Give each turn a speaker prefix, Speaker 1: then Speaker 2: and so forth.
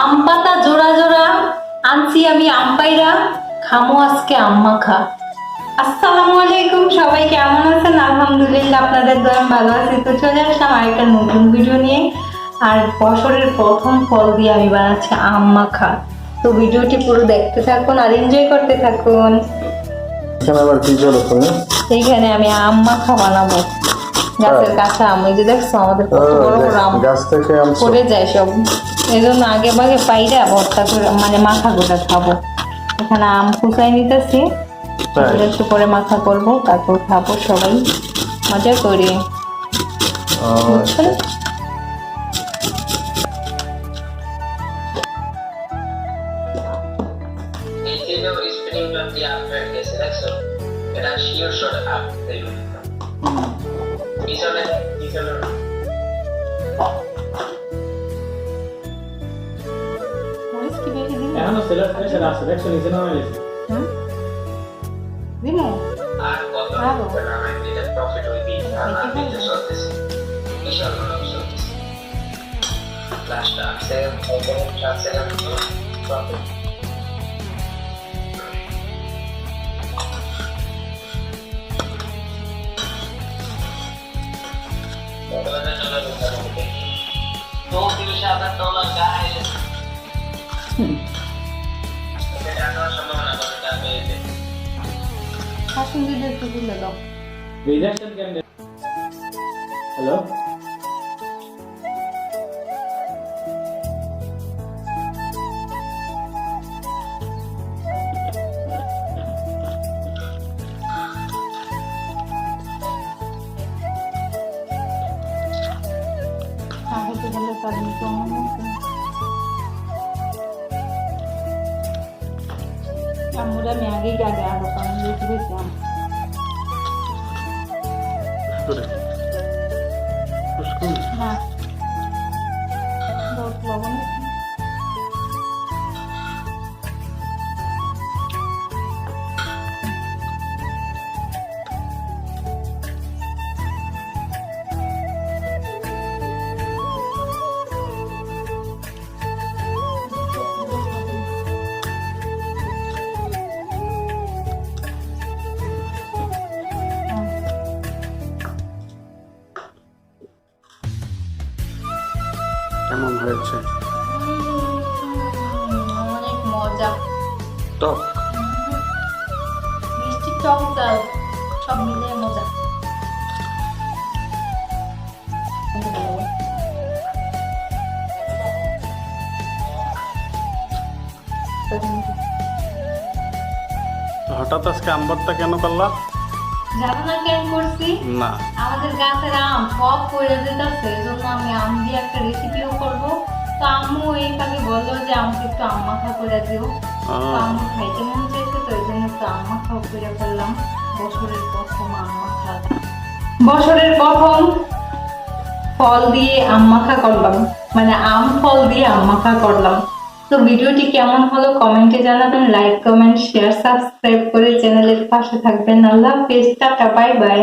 Speaker 1: আম পাতা জোড়া জোড়া আনছি আমি আম পাইরা খামো আজকে আম্মা খা আসসালামু আলাইকুম সবাই কেমন আছেন? আলহামদুলিল্লাহ আপনাদের দয়া ভালো আছি। তো চলে আসলাম আরেকটা নতুন ভিডিও নিয়ে। আর বছরের প্রথম ফল দিয়ে আমি বানাচ্ছি আম মাখা। তো ভিডিওটি পুরো দেখতে থাকুন আর এনজয় করতে থাকুন।
Speaker 2: এখানে
Speaker 1: আমি আম মাখা বানাবো। গাছের কাঁচা আম এই যে দেখছ আমাদের কত বড় বড় আম
Speaker 2: গাছ থেকে
Speaker 1: পড়ে যায় সব। এই জন্য আগে ভাগে পাইরা ভর্তা করে মানে মাথা গোটা খাব। এখানে আম কুচাই নিতেছি।
Speaker 2: তাই?
Speaker 1: একটু পরে মাথা করব তারপর খাব সবাই। মজা করে বুঝছেন?
Speaker 3: এই যে পিছনে পিছনে
Speaker 4: এখনও সেলার প্রেশার আছে দেখছ নিচে নামে গেছে
Speaker 1: দিন
Speaker 3: আর কত। আমার এটা প্রফিট হইবি আর আমি তো চলতেছি। বিশাল ভালো চলতেছে। লাস্ট সেকেন্ড সাত সেকেন্ড প্রফিট दो তিরিশ হাজার ডলার গায়ে এটা টাকার সম্ভাবনা কতটা
Speaker 1: আগে গেলে তার মতো আমরা আমি আগেই আগে বেশি বেশি না লবণ
Speaker 2: কেমন হয়েছে?
Speaker 1: অনেক মজা।
Speaker 2: টক?
Speaker 1: মিষ্টি টক সব মজা।
Speaker 2: হঠাৎ আজকে আম্বারটা কেন করলা?
Speaker 1: জানো না কেন করছি।
Speaker 2: না।
Speaker 1: আমাদের গাছের আম সব পড়ে যেতেছে এই জন্য আমি আম দিয়ে একটা রেসিপিও করব। তো আম্মু এই ফাঁকে বলল যে আমাকে একটু আম মাখা করে দিও। তো আম্মু খাইতে মন চাইছে তো এই জন্য একটু আম মাখাও করে ফেললাম। বছরের প্রথম আম মাখা। বছরের প্রথম ফল দিয়ে আম মাখা করলাম। মানে আম ফল দিয়ে আম মাখা করলাম। তো ভিডিওটি কেমন হলো কমেন্টে জানাবেন লাইক কমেন্ট শেয়ার সাবস্ক্রাইব করে চ্যানেলের পাশে থাকবেন। আল্লাহ টাটা বাই বাই